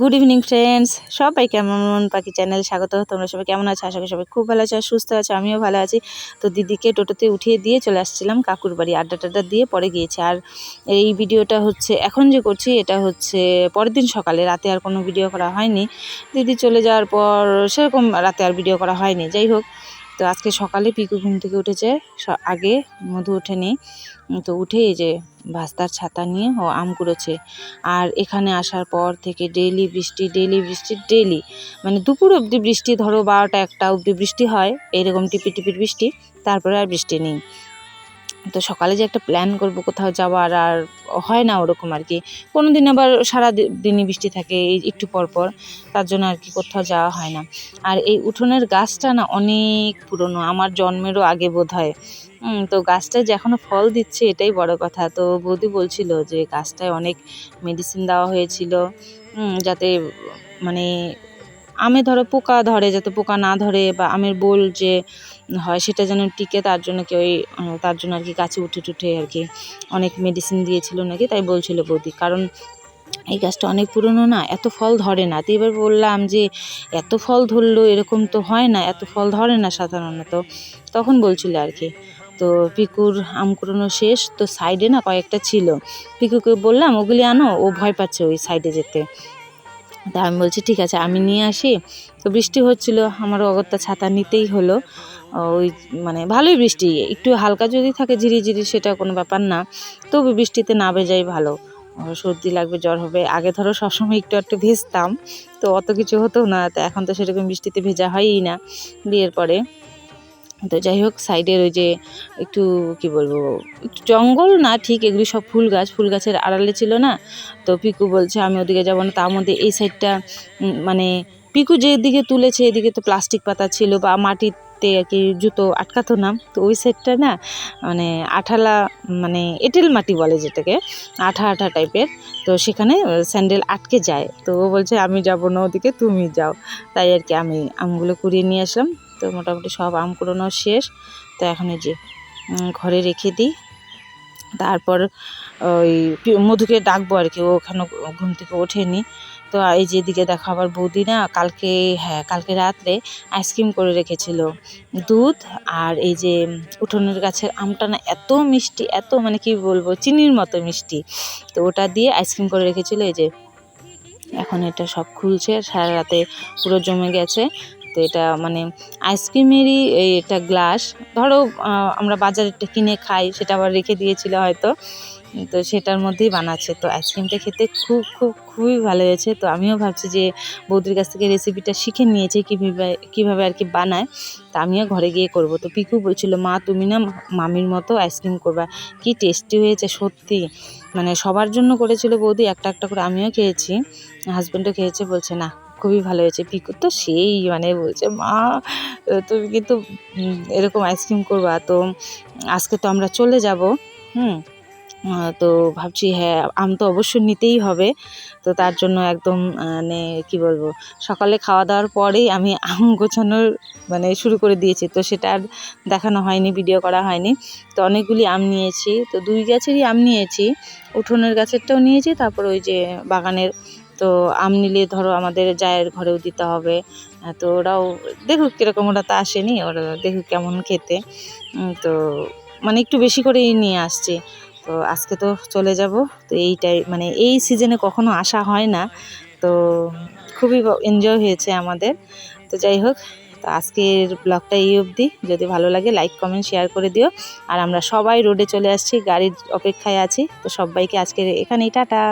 Good evening friends সবাই কেমন পাখি চ্যানেল স্বাগত। তোমরা সবাই কেমন আছো? আশা করি সবাই খুব ভালো আছো সুস্থ আছো, আমিও ভালো আছি। তো দিদিকে টোটোতে উঠিয়ে দিয়ে চলে আসছিলাম কাকুর বাড়ি। আড্ডা টাড্ডা দিয়ে পরে গিয়েছে। আর এই ভিডিওটা হচ্ছে এখন যে করছি, এটা হচ্ছে পরের দিন সকালে। রাতে আর কোনো ভিডিও করা হয়নি। দিদি চলে যাওয়ার পর সেরকম রাতে আর ভিডিও করা হয়নি। যাই হোক, তো আজকে সকালে পিকু ঘুম থেকে উঠেছে। আগে মধু ওঠেনি। তো উঠে এই যে ভাস্তার ছাতা নিয়ে ও আম কুড়োচ্ছে। আর এখানে আসার পর থেকে ডেইলি বৃষ্টি ডেইলি বৃষ্টি ডেইলি মানে দুপুর অবধি বৃষ্টি, ধরো বারোটা, একটা অবধি বৃষ্টি হয় এইরকম টিপি টিপির বৃষ্টি, তারপরে আর বৃষ্টি নেই। তো সকালে যে একটা প্ল্যান করব কোথাও যাওয়ার আর হয় না ওরকম আর কি। কোনো দিন আবার সারা দিনই বৃষ্টি থাকে একটু পর পর, তার জন্য আর কি কোথাও যাওয়া হয় না। আর এই উঠোনের গাছটা না অনেক পুরনো, আমার জন্মেরও আগে বোধ হয় তো গাছটায় যে এখনও ফল দিচ্ছে এটাই বড় কথা। তো বৌদি বলছিল যে গাছটায় অনেক মেডিসিন দেওয়া হয়েছিল যাতে মানে আমে ধরো পোকা ধরে, যাতে পোকা না ধরে বা আমের বোল যে হয় সেটা যেন টিকে তার জন্য কি ওই তার জন্য আর কি গাছে উঠে টুঠে আর কি অনেক মেডিসিন দিয়েছিল নাকি তাই বলছিল বৌদি। কারণ এই গাছটা অনেক পুরনো না, এত ফল ধরে না। তো এবার বললাম যে এত ফল ধরলো এরকম তো হয় না, এত ফল ধরে না সাধারণত। তখন বলছিল আর কি তো পিকুর আম কুড়োনো শেষ, তো সাইডে না কয়েকটা ছিল। পিকুকে বললাম, ওগুলি আনো, ও ভয় পাচ্ছে ওই সাইডে যেতে। তা আমি বলছি, ঠিক আছে, আমি নিয়ে আসি। তো বৃষ্টি হচ্ছিল, আমার অগত্যা ছাতা নিতেই হলো। ওই মানে ভালোই বৃষ্টি, একটু হালকা যদি থাকে ঝিরিঝিরি সেটা কোনো ব্যাপার না, তবু বৃষ্টিতে না ভেজাই ভালো। সর্দি লাগবে, জ্বর হবে, আগে ধরো সবসময় একটু একটু ভেজতাম, তো অত কিছু হতো না, তো এখন তো সেরকম বৃষ্টিতে ভেজা হয়ই না। বিয়ের পরে তো যাই হোক, সাইডের ওই যে একটু কি বলব, একটু জঙ্গল না, ঠিক এগুলি সব ফুল গাছ, ফুল গাছের আড়ালে ছিল না। তো পিকু বলছে, আমি ওদিকে যাব না। তার মধ্যে এই সাইডটা মানে পিকু যেদিকে তুলেছে, এদিকে তো প্লাস্টিক পাতা ছিল বা মাটিতে আর কি জুতো আটকাতো না। তো ওই সাইডটা না মানে আঠালা মানে এঁটেল মাটি বলে যেটাকে, আঠা আঠা টাইপের। তো সেখানে স্যান্ডেল আটকে যায়। তো ও বলছে, আমি যাব না ওদিকে, তুমি যাও। তাই আর কি আমি আমগুলো কুড়িয়ে নিয়ে আসলাম। তো মোটামুটি সব আম কুড়োনো শেষ। তো এখন এই যে ঘরে রেখে দিই। তারপর ওই মধুকে ডাকবো আর কি, ও ওখানে ঘুম থেকে ওঠেনি। তো এই যে এদিকে দেখো আবার বৌদি না কালকে হ্যাঁ কালকে রাত্রে আইসক্রিম করে রেখেছিল দুধ আর এই যে উঠোনের গাছের আমটা না এত মিষ্টি, এত মানে কি বলব, চিনির মতো মিষ্টি। তো ওটা দিয়ে আইসক্রিম করে রেখেছিল। এই যে এখন এটা সব খুলছে, সারা রাতে পুরো জমে গেছে। তো এটা মানে আইসক্রিমেরই এটা গ্লাস ধরো আমরা বাজারে কিনে খাই, সেটা আবার রেখে দিয়েছিল হয়তো। তো সেটার মধ্যেই বানাচ্ছে। তো আইসক্রিমটা খেতে খুব খুব, খুবই ভালো হয়েছে। তো আমিও ভাবছি যে বৌদির কাছ থেকে রেসিপিটা শিখে নিয়েছে কীভাবে কীভাবে আর কি বানায়। তা আমিও ঘরে গিয়ে করব। তো পিকু বলছিল, মা, তুমি না মামির মতো আইসক্রিম করবা। কি টেস্টি হয়েছে সত্যি। মানে সবার জন্য করেছিল বৌদি, একটা একটা করে আমিও খেয়েছি। হাজব্যান্ডও খেয়েছে, বলছে, না খুবই ভালো হয়েছে। পিকু তো সেই মানে বলছে, মা তুমি কিন্তু এরকম আইসক্রিম করবা, তো আজকে তো আমরা চলে যাব, হুম? তো ভাবছি হ্যাঁ আম তো অবশ্যই নিতেই হবে। তো তার জন্য একদম মানে কি বলব, সকালে খাওয়া দাওয়ার পরেই আমি আম গোছানোর মানে শুরু করে দিয়েছি। তো সেটা আর দেখানো হয়নি ভিডিও করা হয়নি। তো অনেকগুলি আম নিয়েছি, তো দুই গাছেরই আম নিয়েছি। উঠোনের গাছেরটাও নিয়েছি, তারপর ওই যে বাগানের তো আম নিলে ধরো আমাদের জায়ের ঘরেও দিতে হবে। তো ওরাও দেখুক কীরকম ওরা তো আসেনি, ওরা দেখুক কেমন খেতে। তো মানে একটু বেশি করেই নিয়ে আসছি। তো আজকে তো চলে যাব, তো এইটাই মানে এই সিজনে কখনো আসা হয় না। তো খুবই এনজয় হয়েছে আমাদের। তো যাই হোক, তো আজকের ব্লগটা এই অবধি। যদি ভালো লাগে লাইক কমেন্ট শেয়ার করে দিও। আর আমরা সবাই রোডে চলে আসছি, গাড়ির অপেক্ষায় আছি। তো সবাইকে আজকের এখানেই টাটা।